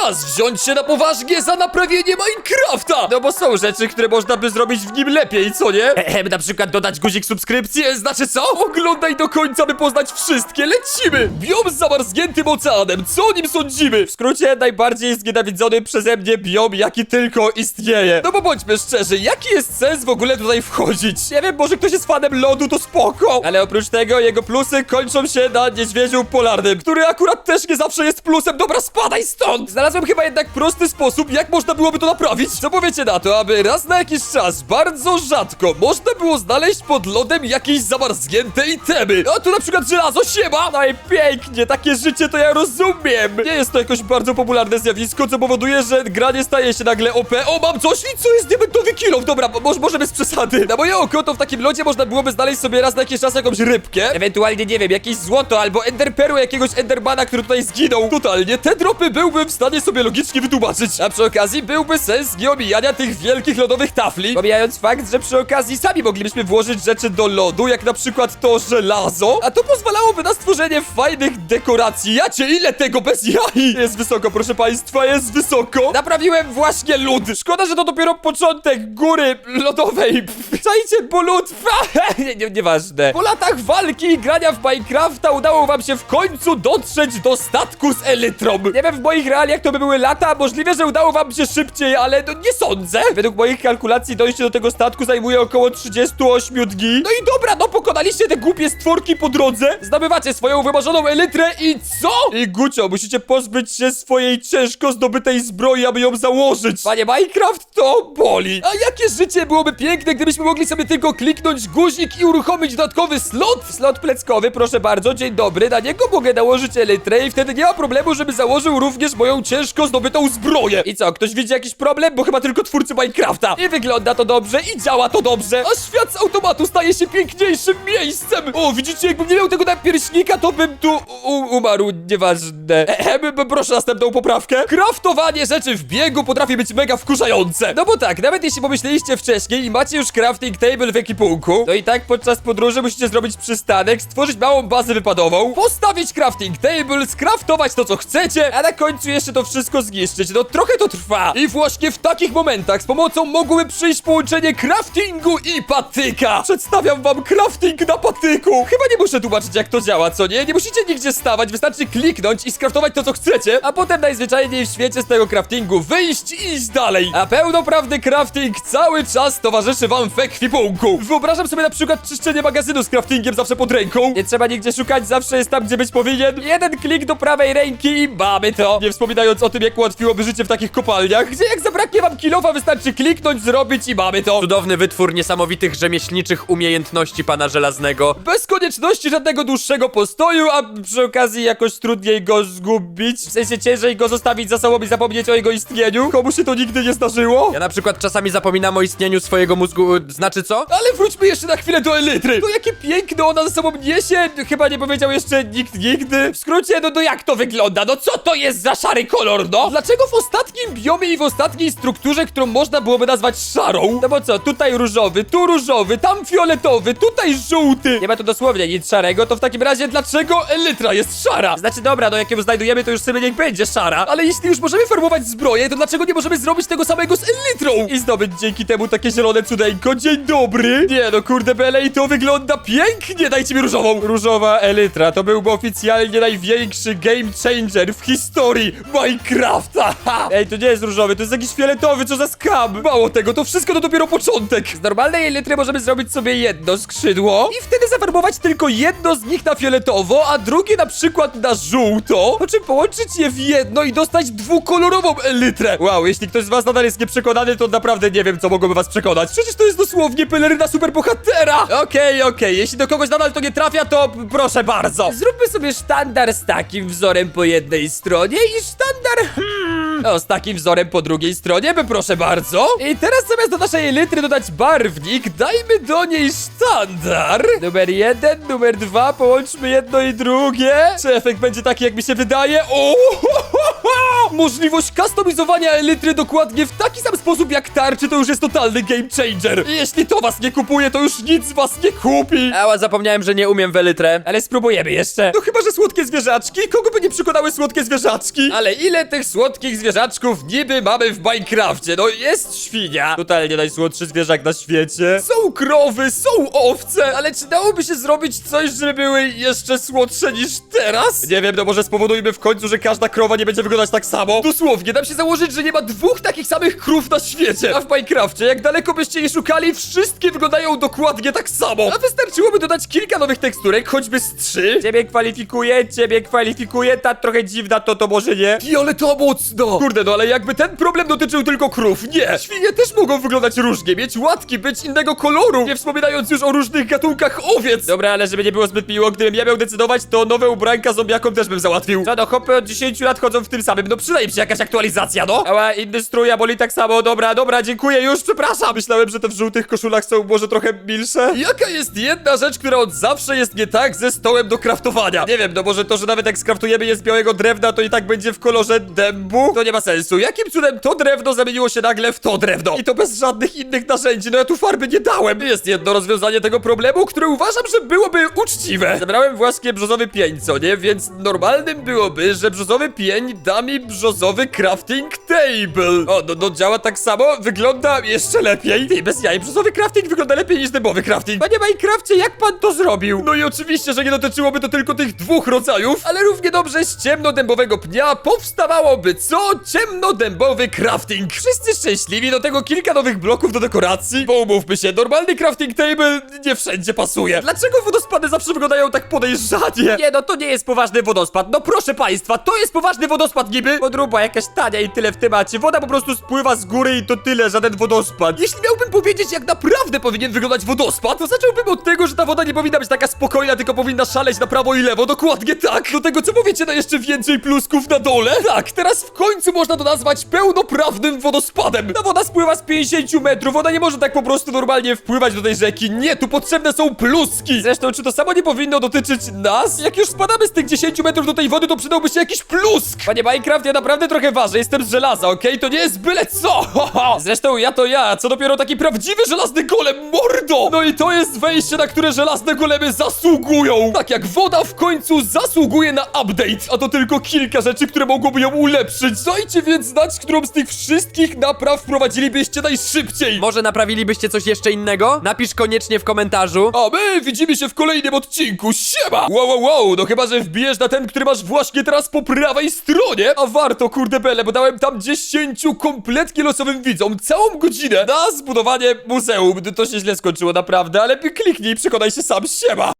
czas wziąć się na poważnie za naprawienie Minecrafta! No bo są rzeczy, które można by zrobić w nim lepiej, co nie? Ehem, na przykład dodać guzik subskrypcji, e, znaczy co? Oglądaj do końca, by poznać wszystkie, lecimy! Biom z zamarzniętym oceanem, co o nim sądzimy? W skrócie, najbardziej znienawidzony przeze mnie biom, jaki tylko istnieje. No bo bądźmy szczerzy, jaki jest sens w ogóle tutaj wchodzić? Nie wiem, może ktoś jest fanem lodu, to spoko! Ale oprócz tego, jego plusy kończą się na niedźwiedziu polarnym, który akurat też nie zawsze jest plusem. Dobra, spadaj stąd! Znalazłem chyba jednak prosty sposób, jak można byłoby to naprawić. Co powiecie na to, aby raz na jakiś czas, bardzo rzadko, można było znaleźć pod lodem jakieś zamarznięte itemy. No tu na przykład żelazo, siema! No i pięknie, takie życie to ja rozumiem. Nie jest to jakoś bardzo popularne zjawisko, co powoduje, że gra nie staje się nagle OP. O, mam coś i co jest diamentowy kilof? Dobra, może, może bez przesady. Na moje oko to w takim lodzie można byłoby znaleźć sobie raz na jakiś czas jakąś rybkę. Ewentualnie, nie wiem, jakieś złoto albo enderperu jakiegoś endermana, który tutaj zginął. Totalnie, te dropy byłbym w stanie sobie logicznie wytłumaczyć. A przy okazji byłby sens nie omijania tych wielkich lodowych tafli. Pomijając fakt, że przy okazji sami moglibyśmy włożyć rzeczy do lodu, jak na przykład to żelazo. A to pozwalałoby na stworzenie fajnych dekoracji. Ja cię, ile tego bez jaj? Jest wysoko, proszę państwa, jest wysoko. Naprawiłem właśnie lód. Szkoda, że to dopiero początek góry lodowej. Czajcie, bo lód... nie, nieważne. Po latach walki i grania w Minecrafta udało wam się w końcu dotrzeć do statku z elytrą. Nie wiem, w moich realiach to by były lata, możliwe, że udało wam się szybciej, ale no nie sądzę. Według moich kalkulacji dojście do tego statku zajmuje około 38 dni. No i dobra, no pokonaliście te głupie stworki po drodze, zdobywacie swoją wymarzoną elytrę i co? I Gucio, musicie pozbyć się swojej ciężko zdobytej zbroi, aby ją założyć. Panie Minecraft, to boli. A jakie życie byłoby piękne, gdybyśmy mogli sobie tylko kliknąć guzik i uruchomić dodatkowy slot? Slot pleckowy, proszę bardzo, dzień dobry. Na niego mogę nałożyć elytrę i wtedy nie ma problemu, żeby założył również moją ciężko zdobytą zbroję. I co, ktoś widzi jakiś problem? Bo chyba tylko twórcy Minecrafta. I wygląda to dobrze, i działa to dobrze. A świat z automatu staje się piękniejszym miejscem. O, widzicie, jakbym nie miał tego napierśnika, to bym tu umarł. Nieważne. Ehem, proszę następną poprawkę. Kraftowanie rzeczy w biegu potrafi być mega wkurzające. No bo tak, nawet jeśli pomyśleliście wcześniej i macie już crafting table w ekipunku, to i tak podczas podróży musicie zrobić przystanek, stworzyć małą bazę wypadową, postawić crafting table, skraftować to co chcecie, a na końcu jeszcze to wszystko zniszczyć. No trochę to trwa. I właśnie w takich momentach z pomocą mogłoby przyjść połączenie craftingu i patyka. Przedstawiam wam crafting na patyku. Chyba nie muszę tłumaczyć jak to działa, co nie? Nie musicie nigdzie stawać, wystarczy kliknąć i skraftować to co chcecie, a potem najzwyczajniej w świecie z tego craftingu wyjść i iść dalej. A pełnoprawny crafting cały czas towarzyszy wam w ekwipunku. Wyobrażam sobie na przykład czyszczenie magazynu z craftingiem zawsze pod ręką. Nie trzeba nigdzie szukać, zawsze jest tam, gdzie być powinien. Jeden klik do prawej ręki i mamy to. Nie wspominając o tym, jak ułatwiłoby życie w takich kopalniach, gdzie jak zabraknie wam kilofa, wystarczy kliknąć, zrobić i mamy to. Cudowny wytwór niesamowitych rzemieślniczych umiejętności pana Żelaznego. Bez konieczności żadnego dłuższego postoju, a przy okazji jakoś trudniej go zgubić. W sensie ciężej go zostawić za sobą i zapomnieć o jego istnieniu. Komu się to nigdy nie zdarzyło? Ja na przykład czasami zapominam o istnieniu swojego mózgu, y, znaczy co? Ale wróćmy jeszcze na chwilę do Elytry. To jakie piękne ona ze sobą niesie. Chyba nie powiedział jeszcze nikt nigdy. W skrócie, no to jak to wygląda? No co to jest za szary kolor, no? Dlaczego w ostatnim biomie i w ostatniej strukturze, którą można byłoby nazwać szarą? No bo co, tutaj różowy, tu różowy, tam fioletowy, tutaj żółty. Nie ma tu dosłownie nic szarego, to w takim razie dlaczego Elytra jest szara? Znaczy dobra, no jak ją znajdujemy, to już sobie niech będzie szara. Ale jeśli już możemy farbować zbroję, to dlaczego nie możemy zrobić tego samego z Elytrą? I zdobyć dzięki temu takie zielone cudeńko. Dzień dobry. Nie no, kurde, Bele, i to wygląda pięknie. Dajcie mi różową. Różowa Elytra to byłby oficjalnie największy game changer w historii Minecrafta. Ha! Ej, to nie jest różowy, to jest jakiś fioletowy, co za skam. Mało tego, to wszystko to dopiero początek. Z normalnej Elytry możemy zrobić sobie jedno skrzydło i wtedy zafarbować tylko jedno z nich na fioletowo, a drugie na przykład na żółto, po czym połączyć je w jedno i dostać dwukolorową Elytrę. Wow, jeśli ktoś z was nadal jest nieprzekonany, to naprawdę nie wiem, co mogłoby was przekonać. Przecież to jest dosłownie peleryna superbohatera. Okej, okej, jeśli do kogoś nadal to nie trafia, to proszę bardzo. Zróbmy sobie sztandar z takim wzorem po jednej stronie i sztandar, hmm, no, z takim wzorem po drugiej stronie, by proszę bardzo. I teraz zamiast do naszej elitry dodać barwnik, dajmy do niej sztandar. Numer jeden, numer dwa, połączmy jedno i drugie. Czy efekt będzie taki, jak mi się wydaje? O! Możliwość kustomizowania elitry dokładnie w taki sam sposób jak tarczy to już jest totalny game changer. I jeśli to was nie kupuje, to już nic was nie kupi. Ała, zapomniałem, że nie umiem w elytrę. Ale spróbujemy jeszcze. No chyba, że słodkie zwierzaczki. Kogo by nie przekonały słodkie zwierzaczki? Ale ile tych słodkich zwierzaczków niby mamy w Minecrafcie? No jest świnia, totalnie najsłodszy zwierzak na świecie. Są krowy, są owce, ale czy dałoby się zrobić coś, żeby były jeszcze słodsze niż teraz? Nie wiem, no może spowodujmy w końcu, że każda krowa nie będzie wyglądać tak samo. Dosłownie, dam się założyć, że nie ma dwóch takich samych krów na świecie. A w Minecrafcie, jak daleko byście je szukali, wszystkie wyglądają dokładnie tak samo. A wystarczyłoby dodać kilka nowych teksturek, choćby z trzy. Ciebie kwalifikuję, ciebie kwalifikuję, ta trochę dziwna, to to może nie. Ale to mocno! Kurde, no ale jakby ten problem dotyczył tylko krów. Nie! Świnie też mogą wyglądać różnie, mieć łatki, być innego koloru, nie wspominając już o różnych gatunkach owiec. Dobra, ale żeby nie było zbyt miło, gdybym ja miał decydować, to nowe ubranka zombiakom też bym załatwił. Co no, hopy od 10 lat chodzą w tym samym, no się jakaś aktualizacja, no! Ała, inny strój, a boli tak samo, dobra, dobra, dziękuję, już, Przepraszam, myślałem, że te w żółtych koszulach są może trochę milsze. Jaka jest jedna rzecz, która od zawsze jest nie tak ze stołem do kraftowania? Nie wiem, no może to, że nawet jak skraftujemy je z białego drewna, to i tak będzie w kolorze dębu? To nie ma sensu. Jakim cudem to drewno zamieniło się nagle w to drewno? I to bez żadnych innych narzędzi, no ja tu farby nie dałem. Jest jedno rozwiązanie tego problemu, które uważam, że byłoby uczciwe. Zebrałem właśnie brzozowy pień, co nie? Więc normalnym byłoby, że brzozowy pień da mi brzozowy crafting table. O, no, no działa tak samo, wygląda jeszcze lepiej. Ty, bez jaj, brzozowy crafting wygląda lepiej niż dębowy crafting. Panie Minecrafcie, jak pan to zrobił? No i oczywiście, że nie dotyczyłoby to tylko tych dwóch rodzajów, ale równie dobrze z ciemnodębowego pnia powstawałoby co? Ciemnodębowy crafting. Wszyscy szczęśliwi, do tego kilka nowych bloków do dekoracji, bo umówmy się, normalny crafting table nie wszędzie pasuje. Dlaczego wodospady zawsze wyglądają tak podejrzanie? Nie no, to nie jest poważny wodospad, no proszę państwa, to jest poważny wodospad niby. Podruba jakaś tania i tyle w temacie, woda po prostu spływa z góry i to tyle, żaden wodospad. Jeśli miałbym powiedzieć, jak naprawdę powinien wyglądać wodospad, to zacząłbym od tego, że ta woda nie powinna być taka spokojna, tylko powinna szaleć na prawo i lewo, dokładnie tak. Do tego, co powiecie na jeszcze więcej plusków na dole? Tak, teraz w końcu można to nazwać pełnoprawnym wodospadem. Ta woda spływa z 50 metrów, ona nie może tak po prostu normalnie wpływać do tej rzeki. Nie, tu potrzebne są pluski. Zresztą, czy to samo nie powinno dotyczyć nas? Jak już spadamy z tych 10 metrów do tej wody, to przydałby się jakiś plusk. Panie Minecraft, ja naprawdę trochę ważę, jestem z żelaza, okej? To nie jest byle co! Zresztą ja to ja, co dopiero taki prawdziwy żelazny golem, mordo! No i to jest wejście, na które żelazne golemy zasługują! Tak jak woda w końcu zasługuje na update, a to tylko kilka rzeczy, które mogłoby ją ulepszyć. Dajcie więc znać, którą z tych wszystkich napraw wprowadzilibyście najszybciej! Może naprawilibyście coś jeszcze innego? Napisz koniecznie w komentarzu. A my widzimy się w kolejnym odcinku. Siema! Wow, wow, wow, no chyba, że wbijesz na ten, który masz właśnie teraz po prawej stronie. A warto, kurde bele, bo dałem tam 10 kompletnie losowym widzom całą godzinę na zbudowanie muzeum. To się źle skończyło naprawdę, ale kliknij i przekonaj się sam. Siema!